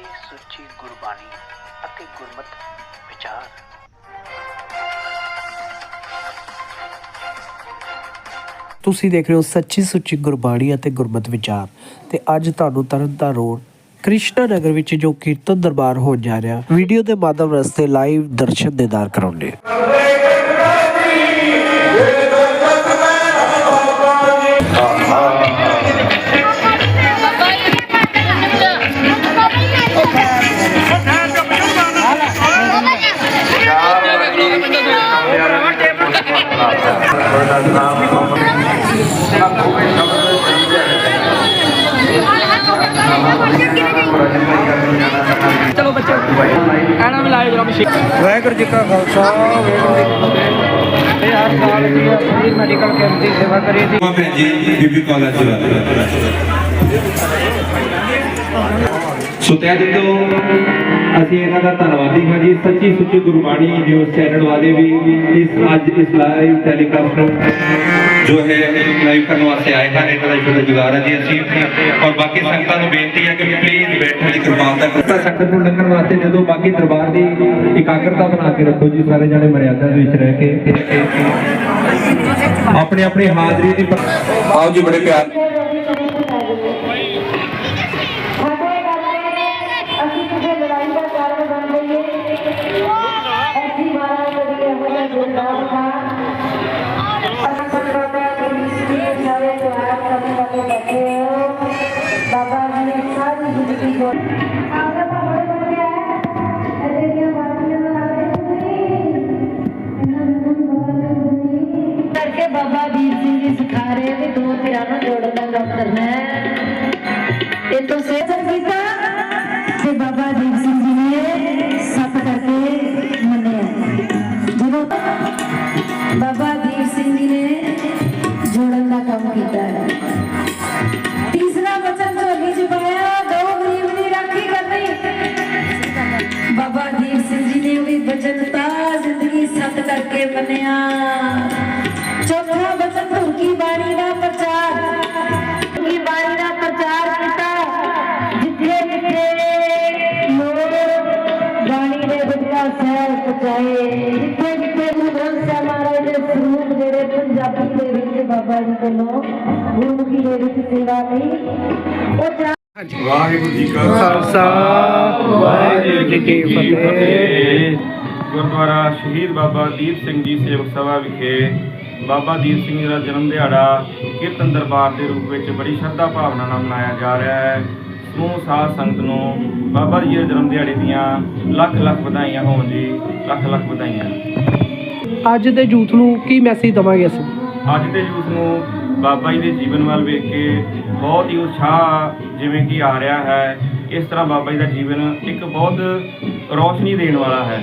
ਗੁਰਬਾਣੀ ਅਤੇ ਗੁਰਮਤ ਵਿਚਾਰ। ਤੁਸੀਂ ਦੇਖ ਰਹੇ ਹੋ ਸੱਚੀ ਸੁੱਚੀ ਗੁਰਬਾਣੀ ਅਤੇ ਗੁਰਮਤ ਵਿਚਾਰ ਤੇ ਅੱਜ ਤੁਹਾਨੂੰ ਤਰਨਤਾਰਨ ਰੋਡ ਕ੍ਰਿਸ਼ਨਾ ਨਗਰ ਵਿੱਚ ਜੋ ਕੀਰਤਨ ਦਰਬਾਰ ਹੋਣ ਜਾ ਰਿਹਾ, ਵੀਡੀਓ ਦੇ ਮਾਧਿਅਮ ਰਸਤੇ ਲਾਈਵ ਦਰਸ਼ਨ ਦੇਦਾਰ ਕਰਾਉਂਦੇ ਚਲੋ ਬੱਚੇ ਐਨਾ ਵੀ ਲਾਏ ਜਰਾ ਮਸ਼ੀਨ ਵਾਹਿਗੁਰੂ ਜੀ ਕਾ ਖਾਲਸਾ ਵਾਹਿਗੁਰੂ ਜੀ ਕੀ ਫਤਿਹ ਇਹ ਹਰ ਸਾਲ ਦੀ ਆਪਣੀ ਮੈਡੀਕਲ ਕੈਂਪ ਦੀ ਸੇਵਾ ਕਰੀ ਦੀ ਮਾਂ ਭੈਣ ਜੀ ਬੀਬੀ ਕਾਲਜ ਸੋ ਤੈ ਦਿੱਤੋ ਅਸੀਂ ਇਹਨਾਂ ਦਾ ਧੰਨਵਾਦੀ ਹਾਂ ਜੀ। ਸੱਚੀ ਸੁੱਚੀ ਗੁਰਬਾਣੀ ਨਿਊਜ਼ ਚੈਨਲ ਵਾਲੇ ਵੀ ਇਸ ਅੱਜ ਇਸ ਲਾਈਵ ਟੈਲੀਕਾਸਟ ਨੂੰ ਜੋ ਹੈ ਲਾਈਵ ਕਰਨ ਵਾਸਤੇ ਆਏ ਹਨ, ਇਹਨਾਂ ਦਾ ਸ਼ੁਕਰਗੁਜ਼ਾਰ ਹਾਂ ਜੀ ਅਸੀਂ। ਔਰ ਬਾਕੀ ਸੰਗਤਾਂ ਨੂੰ ਬੇਨਤੀ ਹੈ ਕਿ ਪਲੀਜ਼ ਬੈਠਣ ਦੀ ਕਿਰਪਾਲਤਾ ਕਰੋ ਸੰਗਤ ਨੂੰ ਲੰਘਣ ਵਾਸਤੇ ਜਦੋਂ ਬਾਕੀ ਦਰਬਾਰ ਦੀ ਇਕਾਗਰਤਾ ਬਣਾ ਕੇ ਰੱਖੋ ਜੀ, ਸਾਰੇ ਜਾਣੇ ਮਰਿਆਦਾ ਦੇ ਵਿੱਚ ਰਹਿ ਕੇ। ਆਪਣੇ ਆਪਣੇ ਹਾਜ਼ਰੀ ਦੀ ਆਓ ਜੀ, ਬੜੇ ਪਿਆਰ ਨੇ ਦੋ ਧਿਰਾਂ ਨੂੰ ਜੋੜਨ ਦਾ ਕੰਮ ਕਰਨਾ ਹੈ ਇਹ ਤੋਂ ਸੇਚਨ ਕੀਤਾ ਤੇ ਬਾਬਾ ਦੀਪ ਸਿੰਘ ਜੀ ਨੇ ਸੱਤ ਕਰਕੇ ਮੰਨਿਆ ਜਦੋਂ ਬਾਬਾ ਦੀਪ ਸਿੰਘ ਜੀ ਨੇ ਜੋੜਨ ਦਾ ਕੰਮ ਕੀਤਾ ਹੈ ਤੀਸਰਾ ਵਚਨ ਝੋਲੀ ਚ ਪਾਇਆ ਦੋ ਗਰੀਬ ਦੀ ਰਾਖੀ ਕਰਨੀ ਬਾਬਾ ਦੀਪ ਸਿੰਘ ਜੀ ਨੇ ਵੀ ਬਚਨਤਾ ਜ਼ਿੰਦਗੀ ਸੱਤ ਕਰਕੇ ਮੰਨਿਆ ਲੋਕ ਬਾਣੀ ਦੇ ਵਿਚਕਾਰ ਸਹਿਰ ਪਹੁੰਚਾਏ। ਜਿੱਥੇ ਜਿੱਥੇ ਗੁਰੂ ਗ੍ਰੰਥ ਸਾਹਿਬ ਮਹਾਰਾਜ ਦੇ ਸਰੂਪ ਜਿਹੜੇ ਪੰਜਾਬੀ ਦੇ ਵਿੱਚ ਬਾਬਾ ਜੀ ਵੱਲੋਂ ਗੁਰਮੁਖੀ ਦੇ ਵਿੱਚ ਸੇਵਾ ਲਈ ਉਹ ਜਾ ਵਾਹਿਗੁਰੂ ਜੀ ਕਾ ਖਾਲਸਾ। ਵਾਹਿਗੁਰੂ ਜੀ ਕੀ ਫਤਿਹ। ਗੁਰਦੁਆਰਾ ਸ਼ਹੀਦ ਬਾਬਾ ਦੀਪ ਸਿੰਘ ਜੀ ਸੇਵਕ ਸਭਾ ਵਿਖੇ ਬਾਬਾ ਦੀਪ ਸਿੰਘ ਜੀ ਦਾ ਜਨਮ ਦਿਹਾੜਾ ਕੀਰਤਨ ਦਰਬਾਰ ਦੇ ਰੂਪ ਵਿੱਚ ਬੜੀ ਸ਼ਰਧਾ ਭਾਵਨਾ ਨਾਲ ਮਨਾਇਆ ਜਾ ਰਿਹਾ ਹੈ। ਸਮੂਹ ਸਾਧ ਸੰਗਤ ਨੂੰ ਬਾਬਾ ਜੀ ਦੇ ਜਨਮ ਦਿਹਾੜੇ ਦੀਆਂ ਲੱਖ ਲੱਖ ਵਧਾਈਆਂ ਹੋਣ ਜੀ ਲੱਖ ਲੱਖ ਵਧਾਈਆਂ। ਅੱਜ ਦੇ ਯੂਥ ਨੂੰ ਕੀ ਮੈਸੇਜ ਦਵਾਂਗੇ ਅਸੀਂ? ਅੱਜ ਦੇ ਯੂਥ ਨੂੰ ਬਾਬਾ ਜੀ ਦੇ ਜੀਵਨ ਵੱਲ ਵੇਖ ਕੇ ਬਹੁਤ ਹੀ ਉਤਸ਼ਾਹ ਜਿਵੇਂ ਕਿ ਆ ਰਿਹਾ ਹੈ। ਇਸ ਤਰ੍ਹਾਂ ਬਾਬਾ ਜੀ ਦਾ ਜੀਵਨ ਇੱਕ ਬਹੁਤ ਰੌਸ਼ਨੀ ਦੇਣ ਵਾਲਾ ਹੈ।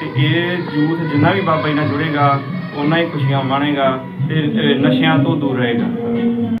ਤੇ ਇਹ ਯੂਥ ਜਿੰਨਾ ਵੀ ਬਾਬਾ ਜੀ ਨਾਲ ਜੁੜੇਗਾ ਉਨਾ ਹੀ ਖੁਸ਼ੀਆਂ ਮਾਣੇਗਾ ਤੇ ਨਸ਼ਿਆਂ ਤੋਂ ਦੂਰ ਰਹੇਗਾ।